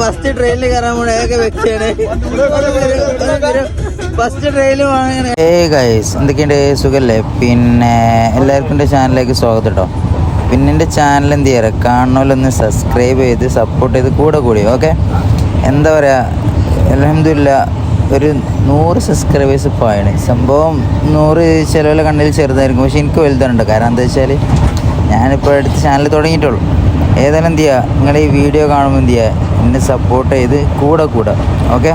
First ട്രെയിനിൽ കയറാൻ പോണ ഏക വ്യക്തിയാണ്? ഫസ്റ്റ് എന്തൊക്കെയുണ്ട്? സുഖല്ലേ? പിന്നെ എല്ലാവർക്കും എന്റെ ചാനലിലേക്ക് സ്വാഗതം കേട്ടോ പിന്നെ എന്റെ ചാനൽ എന്ത് ചെയ്യാറ് കാണുന്നവരൊന്ന് സബ്സ്ക്രൈബ് ചെയ്ത് സപ്പോർട്ട് ചെയ്ത് കൂടെ കൂടി ഓക്കെ എന്താ പറയുക അലഹമില്ല ഒരു നൂറ് സബ്സ്ക്രൈബേഴ്സ് പോയാണ് സംഭവം നൂറ് ചിലവിലെ കണ്ണിൽ ചെറുതായിരിക്കും. പക്ഷെ എനിക്ക് വലുതാണ് കാരണം എന്താ വെച്ചാൽ ഞാനിപ്പോൾ അടുത്ത ചാനൽ തുടങ്ങിയിട്ടുള്ളൂ. ഏതായാലും എന്ത് ചെയ്യുക നിങ്ങൾ ഈ വീഡിയോ കാണുമ്പോൾ എന്ത് ചെയ്യുക എന്നെ സപ്പോർട്ട് ചെയ്ത് കൂടെ കൂടെ ഓക്കെ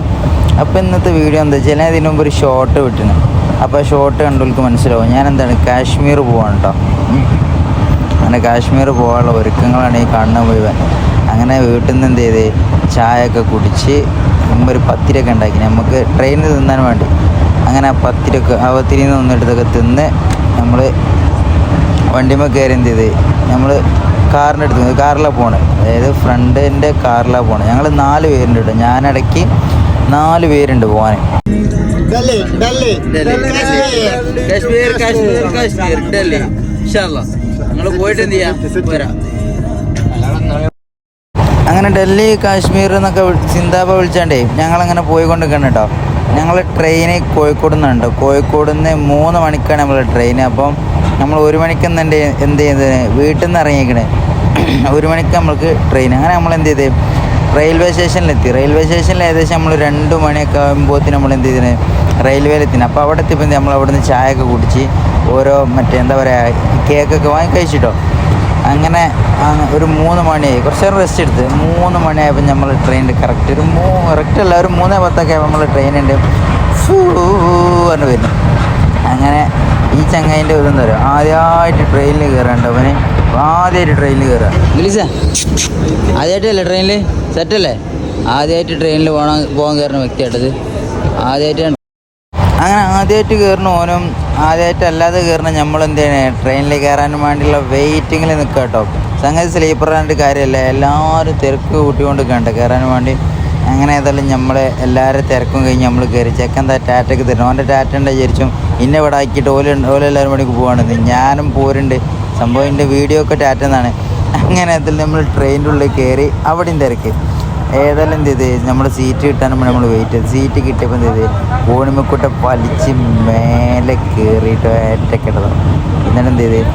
അപ്പോൾ ഇന്നത്തെ വീഡിയോ എന്താ വെച്ചാൽ ഞാൻ ഇതിനു മുമ്പ് ഒരു ഷോർട്ട് വിട്ടിന് അപ്പോൾ ആ ഷോർട്ട് കണ്ടവർക്ക് മനസ്സിലാവും. ഞാൻ എന്താണ് കാശ്മീർ പോവാണ് കേട്ടോ. അങ്ങനെ കാശ്മീർ പോകാനുള്ള ഒരുക്കങ്ങളാണ് ഈ കാണുന്ന മുഴുവൻ. അങ്ങനെ വീട്ടിൽ നിന്ന് എന്ത് ചെയ്ത്? ചായയൊക്കെ കുടിച്ച് മുമ്പ് ഒരു പത്തിരിയൊക്കെ ഉണ്ടാക്കി നമുക്ക് ട്രെയിനിൽ തിന്നാൻ വേണ്ടി. അങ്ങനെ ആ പത്തിരിയൊക്കെ ആ പത്തിരിയിൽ നിന്ന് തിന്ന് നമ്മൾ വണ്ടിമേ കയറി എന്ത് ചെയ്ത്? നമ്മൾ കാറിന്റെ അടുത്ത് കാറിലാണ് പോണത് അതായത് ഫ്രണ്ടിന്റെ കാറിലാണ് പോണത് ഞങ്ങൾ നാല് പേരുണ്ട് കേട്ടോ. ഞാനിടയ്ക്ക് നാല് പേരുണ്ട് പോകാൻ ഡൽഹി ഡൽഹി കാശ്മീർ. കാശ്മീർ കാശ്മീർ ഡൽഹി. നിങ്ങൾ പോയിട്ട് എന്ത് ചെയ്യാം? വരാം. അങ്ങനെ ഡൽഹി കാശ്മീർ എന്നൊക്കെ ചിന്താപ സിന്താബ വിളിച്ചാണ്ടേ ഞങ്ങളങ്ങനെ പോയിക്കൊണ്ടിരിക്കണം കേട്ടോ. ഞങ്ങൾ ട്രെയിന് കോഴിക്കോട് നിന്നുണ്ട് കോഴിക്കോട് നിന്ന് മൂന്ന് മണിക്കാണ് നമ്മൾ ട്രെയിൻ അപ്പം നമ്മൾ ഒരു മണിക്ക് എന്ത് എന്ത് ചെയ്യുന്നത് വീട്ടിൽ നിന്ന് ഇറങ്ങിക്കണേ ഒരു മണിക്ക് നമ്മൾക്ക് ട്രെയിൻ അങ്ങനെ നമ്മൾ എന്ത് ചെയ്ത്? റെയിൽവേ സ്റ്റേഷനിലെത്തി റെയിൽവേ സ്റ്റേഷനിൽ ഏകദേശം നമ്മൾ രണ്ട് മണിയൊക്കെ ആകുമ്പോഴത്തേന് നമ്മൾ എന്ത് ചെയ്തിന്? റെയിൽവേയിലെത്തിന് അപ്പോൾ അവിടെ എത്തിയപ്പോൾ നമ്മൾ അവിടെ നിന്ന് ചായയൊക്കെ കുടിച്ച് ഓരോ മറ്റേ എന്താ പറയുക കേക്കൊക്കെ വാങ്ങി കഴിച്ചിട്ടോ. അങ്ങനെ ഒരു മൂന്ന് മണിയായി. കുറച്ച് നേരം റെസ്റ്റ് എടുത്ത്. മൂന്ന് മണിയായപ്പോൾ നമ്മൾ ട്രെയിനിൽ കറക്റ്റ് ഒരു മൂ കറക്റ്റ് അല്ല ഒരു മൂന്നേ പത്തൊക്കെ ആയപ്പോൾ നമ്മൾ ട്രെയിനുണ്ട് പറഞ്ഞു വരുന്നു അങ്ങനെ ഈ ചങ്ങൈന്റെ ഒരു എന്താ പറയുക ആദ്യമായിട്ട് ട്രെയിനിൽ കയറാണ്ട് അവന്. ആദ്യമായിട്ട് ട്രെയിനിൽ കയറാം ഗലീസ ആദ്യമായിട്ടല്ലേ ട്രെയിനിൽ സെറ്റല്ലേ ആദ്യമായിട്ട് ട്രെയിനിൽ പോകണം പോകാൻ കയറുന്ന വ്യക്തിയായിട്ടത്. ആദ്യമായിട്ട് അങ്ങനെ ആദ്യമായിട്ട് കയറുന്ന ഓനും ആദ്യമായിട്ട് അല്ലാതെ കയറുന്ന നമ്മൾ എന്ത് ചെയ്യണേ? ട്രെയിനിൽ കയറാനും വേണ്ടിയുള്ള വെയിറ്റിങ്ങിൽ നിൽക്കുക കേട്ടോ സംഗതി സ്ലീപ്പർ ആയിട്ട് കാര്യമല്ല എല്ലാവരും തിരക്ക് കൂട്ടിക്കൊണ്ട് കണ്ട കയറാൻ വേണ്ടി അങ്ങനെ ഏതായാലും നമ്മൾ എല്ലാവരും തിരക്കും കഴിഞ്ഞ് നമ്മൾ കയറി ചെക്കൻ എന്താ ടാറ്റയ്ക്ക് തരണം അവന്റെ ടാറ്റ ഉണ്ട് വിചാരിച്ചും ഇന്നെ ഇവിടെ ആക്കിയിട്ട് ഓല ഓലെല്ലാവരും മണിക്ക് പോവാണെന്ന്. ഞാനും പോരുണ്ട്. സംഭവം എന്റെ വീഡിയോ ഒക്കെ ടാറ്റ എന്നാണ്. അങ്ങനെ ഏതായാലും നമ്മൾ ട്രെയിനിന്റെ ഉള്ളിൽ കയറി അവിടെയും തിരക്ക്. ഏതായാലും എന്ത് ചെയ്ത്? നമ്മുടെ സീറ്റ് കിട്ടാൻ നമ്മൾ വെയിറ്റ് ചെയ്ത്. സീറ്റ് കിട്ടിയപ്പോൾ എന്ത് ചെയ്ത്? കോണിമക്കൂട്ട വലിച്ച് മേലെ കയറിയിട്ട് ഏറ്റക്കെട്ടതാണ് എന്നിട്ട് എന്ത് ചെയ്ത്?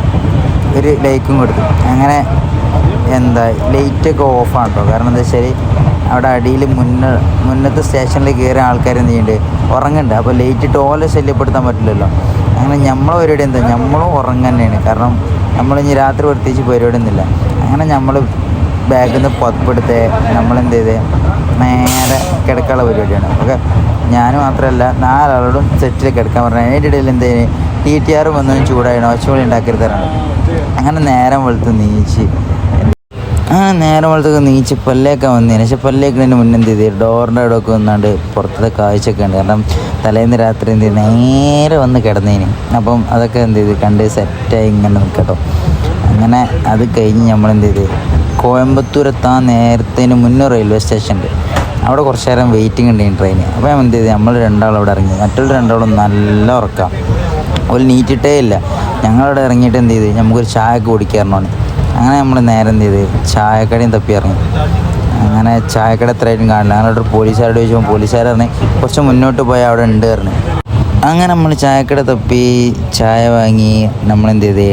ഒരു ലൈക്കും കൊടുത്തു. അങ്ങനെ എന്താ ലൈറ്റൊക്കെ ഓഫാണ് കേട്ടോ കാരണം എന്താ വെച്ചാൽ അവിടെ അടിയിൽ മുന്ന മുന്നത്തെ സ്റ്റേഷനിൽ കയറിയ ആൾക്കാർ എന്ത് ചെയ്യുന്നുണ്ട് ഉറങ്ങുന്നുണ്ട് അപ്പോൾ ലേറ്റ് ഓലെ ശല്യപ്പെടുത്താൻ പറ്റില്ലല്ലോ. അങ്ങനെ നമ്മളെ പരിപാടി എന്താ? നമ്മളും ഉറങ്ങുക തന്നെയാണ് കാരണം നമ്മളിനി രാത്രി പ്രത്യേകിച്ച് പരിപാടി ഒന്നുമില്ല. അങ്ങനെ നമ്മൾ ബാഗിൽ നിന്ന് പുറപ്പെടുത്ത് നമ്മളെന്ത് ചെയ്ത്? നേരെ കിടക്കാനുള്ള പരിപാടിയാണ്. ഓക്കെ? ഞാൻ മാത്രമല്ല നാലാളോടും സെറ്റിൽ കിടക്കാൻ പറഞ്ഞു. അതിന്റെ ഇടയിൽ എന്ത് ചെയ്യുന്നത് ടി ടി ആർ വന്നതും ചൂടായിരുന്നു ഒച്ചമൊളി ഉണ്ടാക്കരുതാണ് അങ്ങനെ നേരം വെളുത്ത് നീച്ച്. ആ നേരം വളർത്തൊക്കെ നീച്ച് പല്ലേക്കാൻ വന്നതിന് പക്ഷെ പല്ലേക്കുന്നതിന് മുന്നേ എന്ത് ചെയ്തു? ഡോറിന്റെ അവിടെ ഒക്കെ വന്നാണ്ട് പുറത്തത്തെ കാഴ്ചയൊക്കെ ഉണ്ട് കാരണം തലേന്ന് രാത്രി എന്ത് ചെയ്ത്? നേരെ വന്ന് കിടന്നതിന് അപ്പം അതൊക്കെ എന്ത് ചെയ്ത്? കണ്ട് സെറ്റായി ഇങ്ങനെ നിൽക്കട്ടോ. അങ്ങനെ അത് കഴിഞ്ഞ് നമ്മൾ എന്ത് ചെയ്തു? കോയമ്പത്തൂർ എത്താൻ നേരത്തേന് മുന്നേ റെയിൽവേ സ്റ്റേഷൻ ഉണ്ട് അവിടെ കുറച്ച് നേരം വെയിറ്റിംഗ് ഉണ്ട് ട്രെയിന് അപ്പോൾ ഞാൻ എന്ത് ചെയ്ത്? നമ്മൾ രണ്ടാളും അവിടെ ഇറങ്ങി. മറ്റുള്ള രണ്ടാളും നല്ല ഉറക്കാം. ഒരു നീറ്റിട്ടേ ഇല്ല. ഞങ്ങളവിടെ ഇറങ്ങിയിട്ട് എന്ത് ചെയ്തു? നമുക്കൊരു ചായ ഒക്കെ കുടിക്കാറുണ്ട് അങ്ങനെ നമ്മൾ നേരെ എന്ത് ചെയ്ത് ചായക്കടയും തപ്പി ഇറങ്ങി അങ്ങനെ ചായക്കട എത്രയായിട്ടും കാണില്ല. അങ്ങനെ ഒരു പോലീസുകാരോട് ചോദിച്ചപ്പോൾ പോലീസുകാർ പറഞ്ഞ് കുറച്ച് മുന്നോട്ട് പോയാൽ അവിടെ ഉണ്ട് പറഞ്ഞു. അങ്ങനെ നമ്മൾ ചായക്കട തപ്പി ചായ വാങ്ങി നമ്മൾ എന്ത് ചെയ്ത്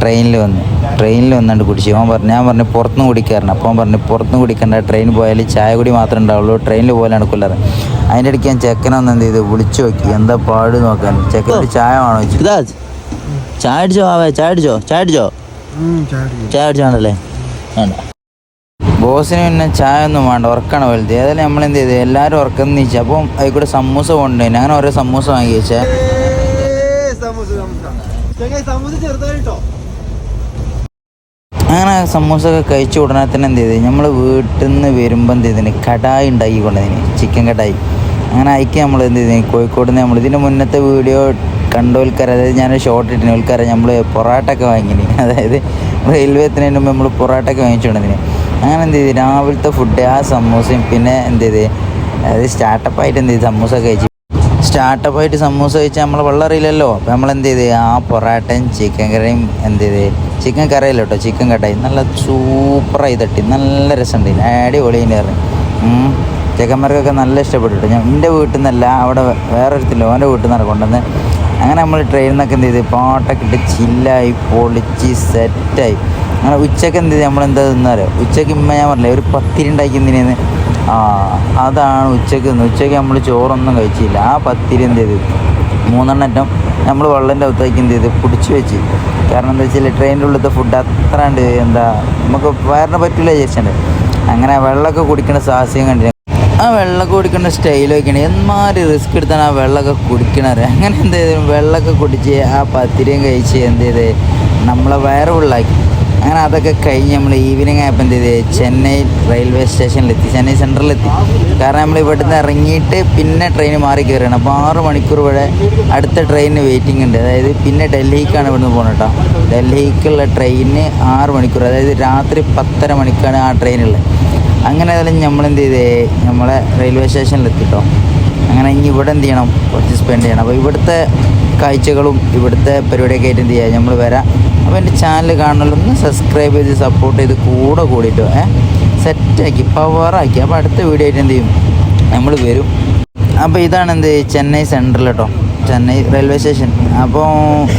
ട്രെയിനിൽ വന്നു. ട്രെയിനിൽ വന്നുകൊണ്ട് കുടിച്ചു. അവൻ പറഞ്ഞു ഞാൻ പറഞ്ഞു പുറത്തുനിന്ന് കുടിക്കാറുണ്ട് അപ്പോൾ പറഞ്ഞു പുറത്തുനിന്ന് കുടിക്കണ്ട. ട്രെയിൻ പോയാൽ ചായ കുടി മാത്രമേ ഉണ്ടാവുള്ളൂ. ട്രെയിനിൽ പോലെ നടക്കില്ലാറ് അതിന്റെ ഇടയ്ക്ക് ഞാൻ ചെക്കനെ ഒന്ന് എന്ത് ചെയ്തു വിളിച്ചു നോക്കി. എന്താ പാട് നോക്കാൻ. ചെക്കനോട് ചായ വേണോ ചായ അടിച്ചോ ചായ അടിച്ചോ ചായ അടിച്ചോ? ചായ അടിച്ചാണല്ലേ വേണ്ട. ബോസിന് പിന്നെ ചായ ഒന്നും വേണ്ട ഉറക്കാണ് വലുത്. ഏതായാലും നമ്മൾ എന്ത് ചെയ്ത്? എല്ലാവരും ഉറക്കം നീച്ച. അപ്പം അതിൽ കൂടെ സമൂസ കൊണ്ടുപോയി അങ്ങനെ ഓരോ സമൂസ വാങ്ങി വെച്ചേ. അങ്ങനെ സമൂസ ഒക്കെ കഴിച്ച ഉടനെ തന്നെ എന്ത് ചെയ്ത്? നമ്മൾ വീട്ടിൽ നിന്ന് വരുമ്പോൾ എന്ത് ചെയ്തിന്? കടായി ഉണ്ടാക്കി കൊണ്ടതിന് ചിക്കൻ കടായി. അങ്ങനെ അയക്ക് നമ്മൾ എന്ത് ചെയ്തിന്? കോഴിക്കോട് നിന്ന് നമ്മൾ ഇതിന്റെ മുന്നത്തെ വീഡിയോ കണ്ടോൽക്കാർ അതായത് ഞാൻ ഷോർട്ട് ഇട്ടിന് ഓൽക്കാരെ നമ്മൾ പൊറാട്ട ഒക്കെ വാങ്ങിന്. അതായത് റെയിൽവേത്തിന് മുമ്പ് നമ്മൾ പൊറാട്ട ഒക്കെ വാങ്ങിച്ചുകൊണ്ടതിന് അങ്ങനെ എന്ത് ചെയ്ത് രാവിലത്തെ ഫുഡ് ആ സമൂസയും പിന്നെ എന്ത് ചെയ്ത് അതായത് സ്റ്റാർട്ടപ്പായിട്ട് എന്ത് ചെയ്ത് സമൂസ കഴിച്ചു. സ്റ്റാർട്ടപ്പായിട്ട് സമൂസ കഴിച്ചാൽ നമ്മൾ വെള്ളം അറിയില്ലല്ലോ. അപ്പോൾ നമ്മൾ എന്ത് ചെയ്ത് ആ പൊറാട്ടയും ചിക്കൻ കറിയും എന്ത് ചെയ്ത് ചിക്കൻ കറിയല്ലോ കേട്ടോ ചിക്കൻ കട്ടായി. നല്ല സൂപ്പറായി തട്ടി. നല്ല രസമുണ്ട്. അടിപൊളിന്റെ പറഞ്ഞു. ചെക്കന്മാർക്കൊക്കെ നല്ല ഇഷ്ടപ്പെട്ടു കേട്ടോ ഞാൻ എന്റെ വീട്ടിൽ നിന്നല്ല അവിടെ വേറൊരുത്തില്ല. ഓന്റെ വീട്ടിൽ നിന്നാണ് കൊണ്ടുവന്ന് അങ്ങനെ നമ്മൾ ട്രെയിനിൽ നിന്നൊക്കെ എന്ത് ചെയ്ത് പാട്ടൊക്കെ ഇട്ട് ചില്ലായി പൊളിച്ച് സെറ്റായി അങ്ങനെ ഉച്ചയ്ക്ക് എന്ത് ചെയ്ത് നമ്മളെന്താ തിന്നാറോ? ഉച്ചയ്ക്ക് ഇമ്മ ഞാൻ പറഞ്ഞില്ലേ ഒരു പത്തിരി ഉണ്ടാക്കിയതിനേന്ന് ആ അതാണ് ഉച്ചയ്ക്ക് നിന്ന് ഉച്ചയ്ക്ക് നമ്മൾ ചോറൊന്നും കഴിച്ചില്ല. ആ പത്തിരി എന്ത് ചെയ്ത്? മൂന്നെണ്ണറ്റം നമ്മൾ വെള്ളന്റെ അകത്തേക്ക് എന്ത് ചെയ്ത്? പിടിച്ച് വെച്ച്. കാരണം എന്താ വെച്ചാൽ ട്രെയിനിന്റെ ഉള്ളിലത്തെ ഫുഡ് അത്ര ഉണ്ട് എന്താ നമുക്ക് വയറിന് പറ്റില്ല വിചാരിച്ചിട്ടുണ്ട്. അങ്ങനെ വെള്ളമൊക്കെ കുടിക്കുന്ന സാഹസ്യം കണ്ടില്ല ആ വെള്ളമൊക്കെ കുടിക്കുന്ന സ്റ്റൈലൊക്കെയാണ് എന്മാര് റിസ്ക് എടുത്താണ് ആ വെള്ളമൊക്കെ കുടിക്കണത്? അങ്ങനെ എന്ത് ചെയ്തു? വെള്ളമൊക്കെ കുടിച്ച് ആ പത്തിരിയും കഴിച്ച് എന്ത് ചെയ്ത്? നമ്മളെ വയറ് ഫുള്ളാക്കി അങ്ങനെ അതൊക്കെ കഴിഞ്ഞ് നമ്മൾ ഈവനിങ് ആയപ്പോൾ എന്ത് ചെയ്ത്? ചെന്നൈ റെയിൽവേ സ്റ്റേഷനിലെത്തി ചെന്നൈ സെൻട്രലിലെത്തി കാരണം നമ്മൾ ഇവിടുന്ന് ഇറങ്ങിയിട്ട് പിന്നെ ട്രെയിൻ മാറി കയറുകയാണ് അപ്പോൾ ആറ് മണിക്കൂർ വരെ അടുത്ത ട്രെയിനിന് വെയിറ്റിംഗ് ഉണ്ട്. അതായത് പിന്നെ ഡൽഹിക്കാണ് ഇവിടുന്ന് പോകുന്നത് കേട്ടോ ഡൽഹിക്കുള്ള ട്രെയിന് ആറ് മണിക്കൂർ. അതായത് രാത്രി പത്തര മണിക്കാണ് ആ ട്രെയിനുള്ളത് അങ്ങനെ ഏതായാലും നമ്മൾ എന്ത് ചെയ്തേ? നമ്മളെ റെയിൽവേ സ്റ്റേഷനിലെത്തി എത്തിട്ടോ. അങ്ങനെ ഇനി ഇവിടെ എന്ത് ചെയ്യണം? കുറച്ച് സ്പെൻഡ് ചെയ്യണം. അപ്പോൾ ഇവിടുത്തെ കാഴ്ചകളും ഇവിടുത്തെ പരിപാടിയൊക്കെ ആയിട്ട് എന്ത് ചെയ്യാം? നമ്മൾ വരാം. അപ്പോൾ എന്റെ ചാനൽ കാണലൊന്ന് സബ്സ്ക്രൈബ് ചെയ്ത് സപ്പോർട്ട് ചെയ്ത് കൂടെ കൂടിയിട്ടോ ഏ? സെറ്റാക്കി പവറാക്കി അപ്പോൾ അടുത്ത വീഡിയോ ആയിട്ട് എന്ത് ചെയ്യും? നമ്മൾ വരും. അപ്പോൾ ഇതാണ് എന്ത് ചെന്നൈ സെൻട്രൽ കേട്ടോ ചെന്നൈ റെയിൽവേ സ്റ്റേഷൻ അപ്പോൾ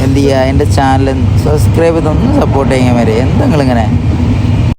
എന്ത് ചെയ്യുക എന്റെ ചാനൽ സബ്സ്ക്രൈബ് ചെയ്തൊന്ന് സപ്പോർട്ട് ചെയ്യാൻ വരെ. എന്തെങ്കിലും ഇങ്ങനെ?